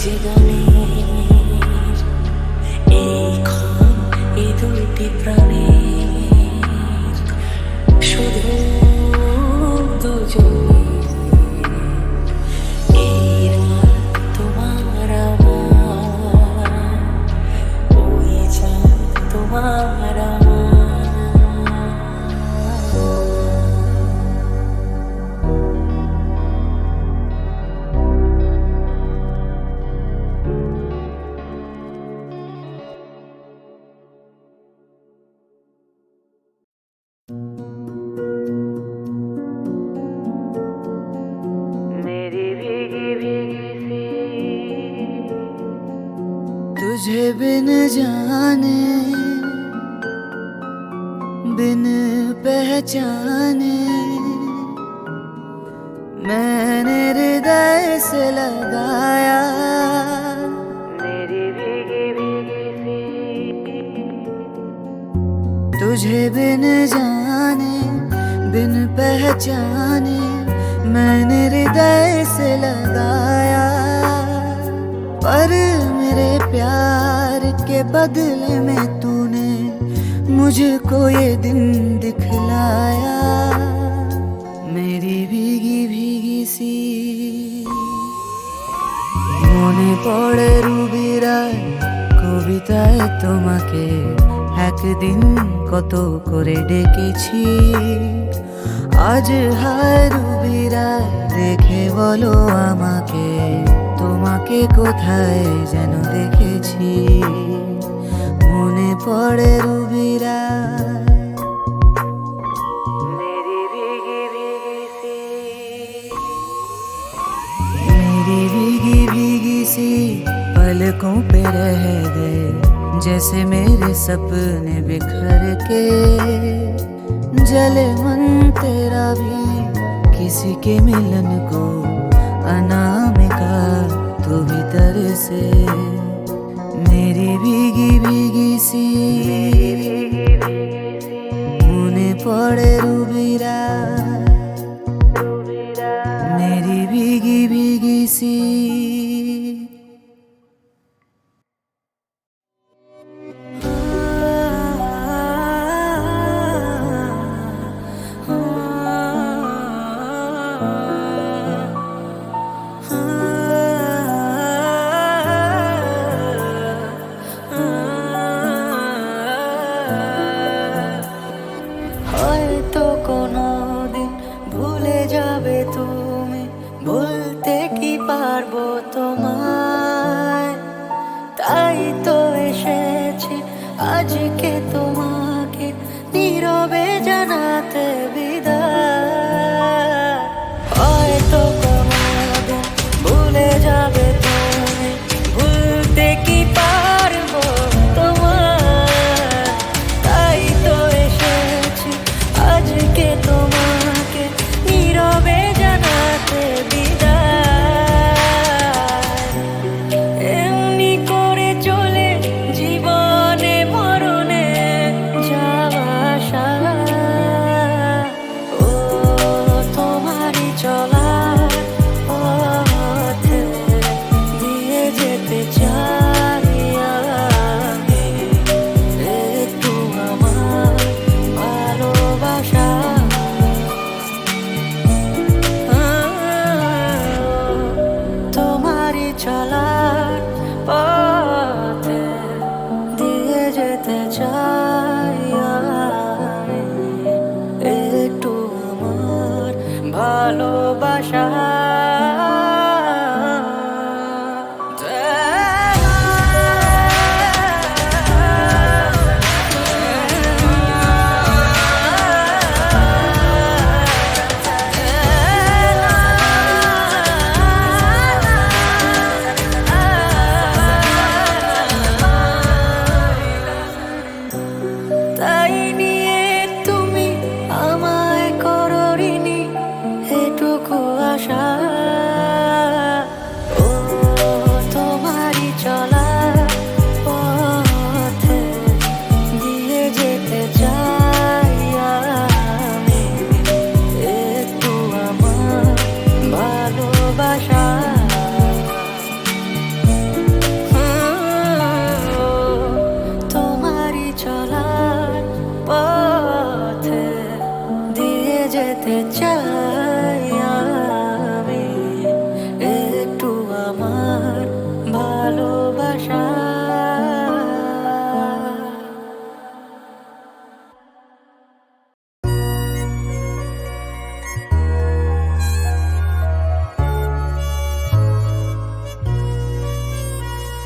যে গানের এই ক্ষণ এই দুইটি প্রাণের শুধু দুজনে बिन पहचाने। मैंने हृदय से लगाया। मेरी भीगी भीगी सी। तुझे बिन जाने बिन पहचाने मैंने हृदय से लगाया। पर मेरे प्यार के बदले में मुझको ये दिन दिखलाया मेरी भीगी भीगी सी মনে পড়ে রুবিরায় কবিতায় তোমাকে একদিন কত করে ডেকেছি আজ হায় রুবিরায় দেখে বলো আমাকে তোমাকে কোথায় যেন দেখেছি মনে পড়ে রুবিরায় मेरी भीगी भीगी सी मेरी भीगी भीगी सी पलकों पे रह गए जैसे मेरे सपने बिखर के जले मन तेरा भी किसी के मिलन को अनामिका तू भीतर से মেরে ভিগি ভিগিসি মনে পড়ে রুবিরা। মেরে ভিগি ভিগিসি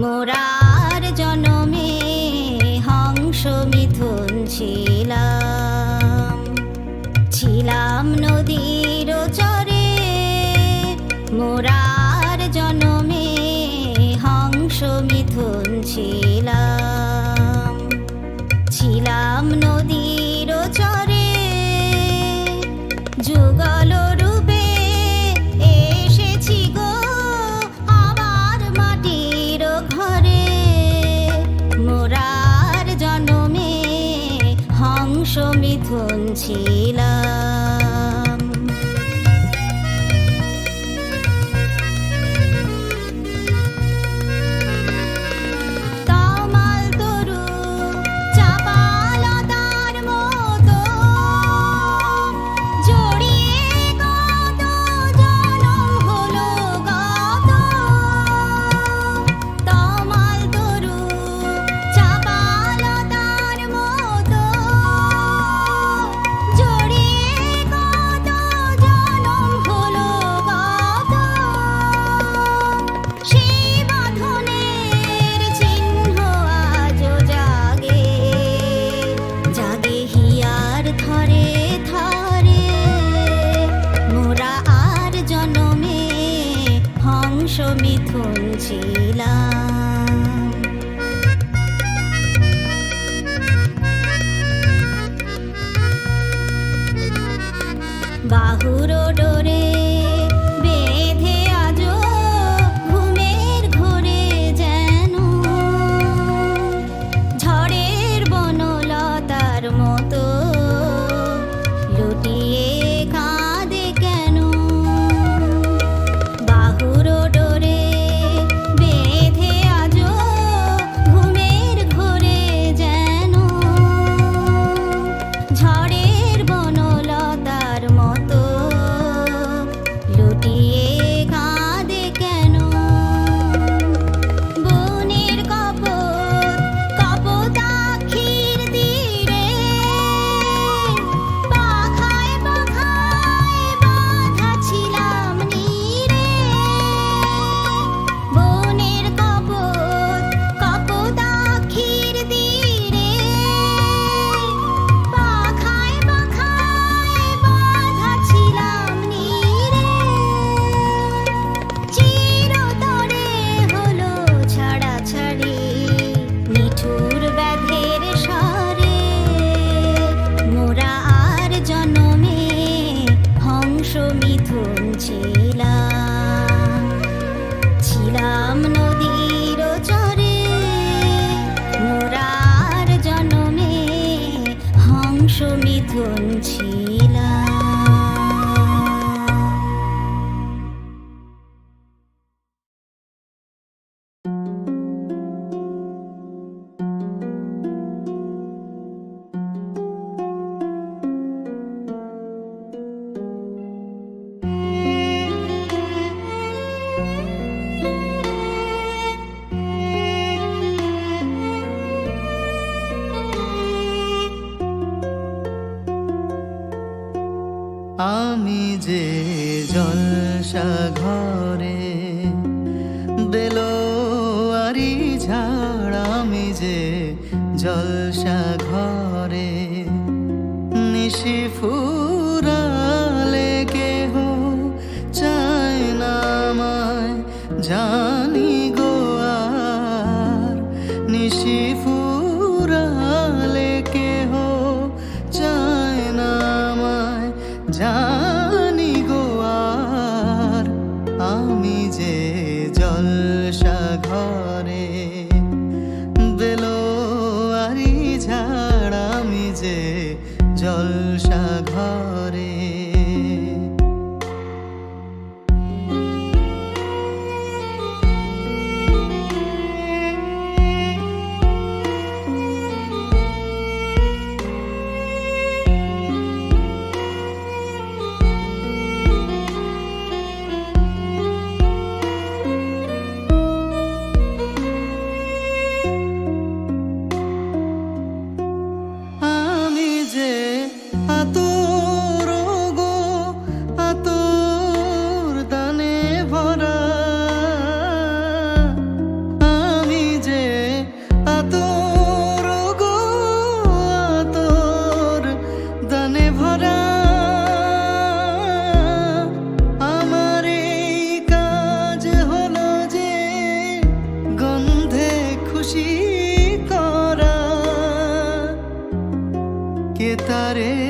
মোরার জলসা ঘরে। তারে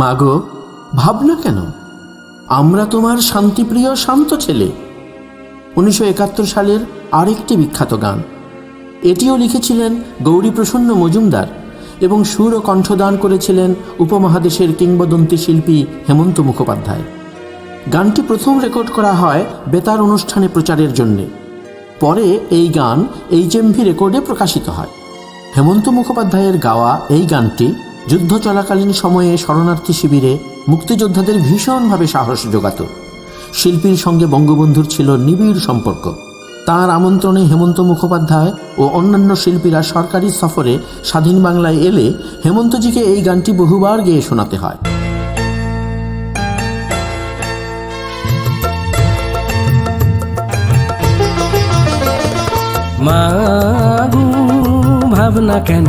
মাগো ভাবনা কেন? আমরা তোমার শান্তিপ্রিয় শান্ত ছেলে। উনিশশো একাত্তর সালের আরেকটি বিখ্যাত গান। এটিও লিখেছিলেন গৌরীপ্রসন্ন মজুমদার এবং সুর ও কণ্ঠদান করেছিলেন উপমহাদেশের কিংবদন্তি শিল্পী হেমন্ত মুখোপাধ্যায়। গানটি প্রথম রেকর্ড করা হয় বেতার অনুষ্ঠানে প্রচারের জন্যে। পরে এই গান এইচএমভি রেকর্ডে প্রকাশিত হয়। হেমন্ত মুখোপাধ্যায়ের গাওয়া এই গানটি যুদ্ধ চলাকালীন সময়ে শরণার্থী শিবিরে মুক্তিযোদ্ধাদের ভীষণভাবে সাহস যোগাত শিল্পীর সঙ্গে বঙ্গবন্ধুর ছিল নিবিড় সম্পর্ক। তার আমন্ত্রণে হেমন্ত মুখোপাধ্যায় ও অন্যান্য শিল্পীরা সরকারি সফরে স্বাধীন বাংলায় এলে হেমন্তজিকে এই গানটি বহুবার গেয়ে শোনাতে হয়। মা ভাবনা কেন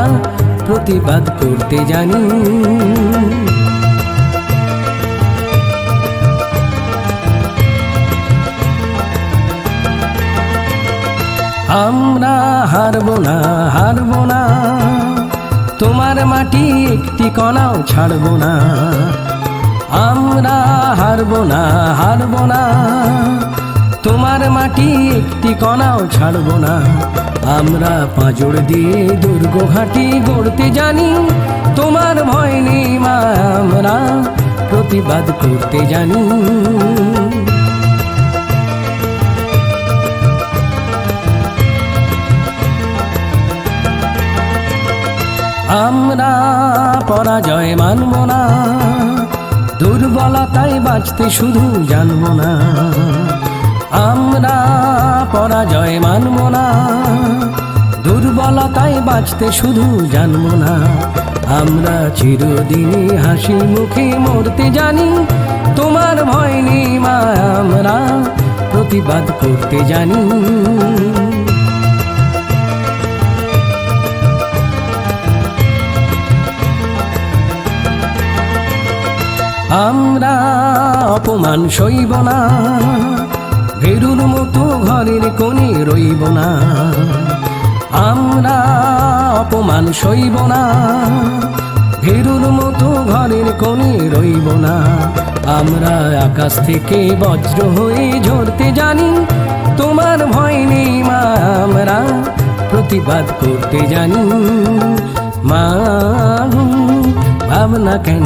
প্রতিবাদ করতে জানি। আমরা হারব না হারব না। তোমার মাটি একটি কণাও ছাড়ব না। আমরা হারব না হারব না। তোমার মাটি একটি কণাও ছাড়ব না। আমরা পাঁজর দিয়ে দুর্গ ঘাটি গড়তে জানি, তোমার ভয় নেই মা, আমরা প্রতিবাদ করতে জানি। আমরা পরাজয় মানব না, দুর্বলতায় বাঁচতে শুধু জানব না। আমরা পরাজয় মানব না। দুর্বলতায় বাঁচতে শুধু জানব না। আমরা চিরদিনই হাসি মুখে মরতে জানি। তোমার ভয় নেই মা, আমরা প্রতিবাদ করতে জানি। আমরা অপমান সইব না। ভেরুর মতো ঘরের কোণে রইব না। আমরা অপমান সইব না। ভেরুর মতো ঘরের কোণে রইব না। আমরা আকাশ থেকে বজ্র হয়ে ঝরতে জানি। তোমার ভয় নেই মা, আমরা প্রতিবাদ করতে জানি। মা, ভাবনা কেন